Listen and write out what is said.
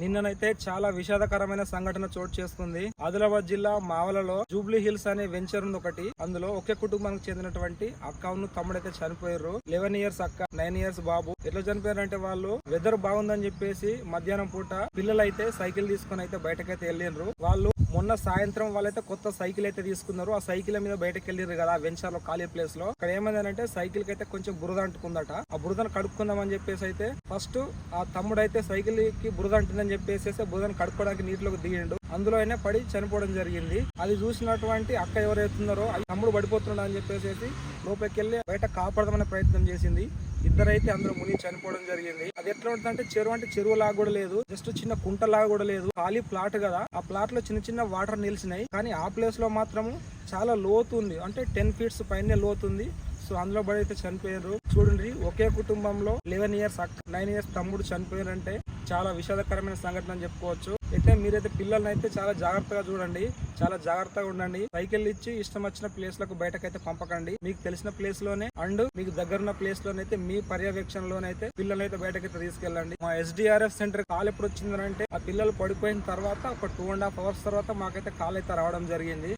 నిన్ననైతే చాలా విషాదకరమైన సంఘటన చోటు చేసుకుంది. ఆదిలాబాద్ జిల్లా మావలలో జూబ్లీ హిల్స్ అనే వెంచర్ ఉంది ఒకటి. అందులో ఒకే కుటుంబానికి చెందినటువంటి అక్క తమ్ముడైతే చనిపోయారు. లెవెన్ ఇయర్స్ అక్క నైన్ ఇయర్స్ బాబు. ఎట్లా చనిపోయారంటే వాళ్ళు వెదర్ బాగుందని చెప్పేసి మధ్యాహ్నం పూట పిల్లలు అయితే సైకిల్ తీసుకొని అయితే బయటకైతే వెళ్ళిండ్రు. వాళ్ళు మొన్న సాయంత్రం వాళ్ళైతే కొత్త సైకిల్ అయితే తీసుకున్నారు. ఆ సైకిల్ మీద బయటకు వెళ్ళారు కదా వెంచర్లో ఖాళీ ప్లేస్లో. అక్కడ ఏమైందంటే సైకిల్కి అయితే కొంచెం బురద అంటుకుందట. ఆ బురదను కడుక్కుందాం అని చెప్పేసి అయితే ఫస్ట్ ఆ తమ్ముడు అయితే సైకిల్కి బురద అంటుందని చెప్పేసి బురదను కడుక్కోవడానికి నీటిలోకి దిగిండు. అందులో అయినా పడి చనిపోవడం జరిగింది. అది చూసినటువంటి అక్క ఎవరైతున్నారో అది తమ్ముడు పడిపోతున్నాడు అని చెప్పేసి లోపలికి వెళ్ళి బయట కాపాడదామనే ప్రయత్నం చేసింది. ఇద్దరైతే అందరూ మునిగి చనిపోవడం జరిగింది. అది ఎట్లా ఉంటుందంటే చెరువు అంటే చెరువు లాగా కూడా లేదు. జస్ట్ చిన్న కుంట లాగా కూడా లేదు. ఖాళీ ప్లాట్ కదా. ఆ ప్లాట్లో చిన్న చిన్న వాటర్ నిలిచినాయి. కానీ ఆ ప్లేస్లో మాత్రము చాలా లోతు ఉంది. అంటే టెన్ ఫీట్స్ పైన లోతు ఉంది. సో అందులో పడి అయితే చనిపోయారు. చూడండి ఒకే కుటుంబంలో లెవెన్ ఇయర్స్ నైన్ ఇయర్స్ తమ్ముడు చనిపోయారంటే చాలా విషాదకరమైన సంఘటన అని చెప్పుకోవచ్చు. అయితే మీరైతే పిల్లల్ని అయితే చాలా జాగ్రత్తగా చూడండి. చాలా జాగ్రత్తగా ఉండండి. సైకిల్ ఇచ్చి ఇష్టం వచ్చిన ప్లేస్లకు బయటకైతే పంపకండి. మీకు తెలిసిన ప్లేస్లోనే అండ్ మీకు దగ్గర ఉన్న ప్లేస్ లోనైతే మీ పర్యవేక్షణలోనైతే పిల్లల్ని అయితే బయటకైతే తీసుకెళ్ళండి. మా ఎస్డిఆర్ఎఫ్ సెంటర్ కాల్ ఎప్పుడు వచ్చిందంటే ఆ పిల్లలు పడిపోయిన తర్వాత ఒక టూ అండ్ హాఫ్ అవర్స్ తర్వాత మాకైతే కాల్ అయితే రావడం జరిగింది.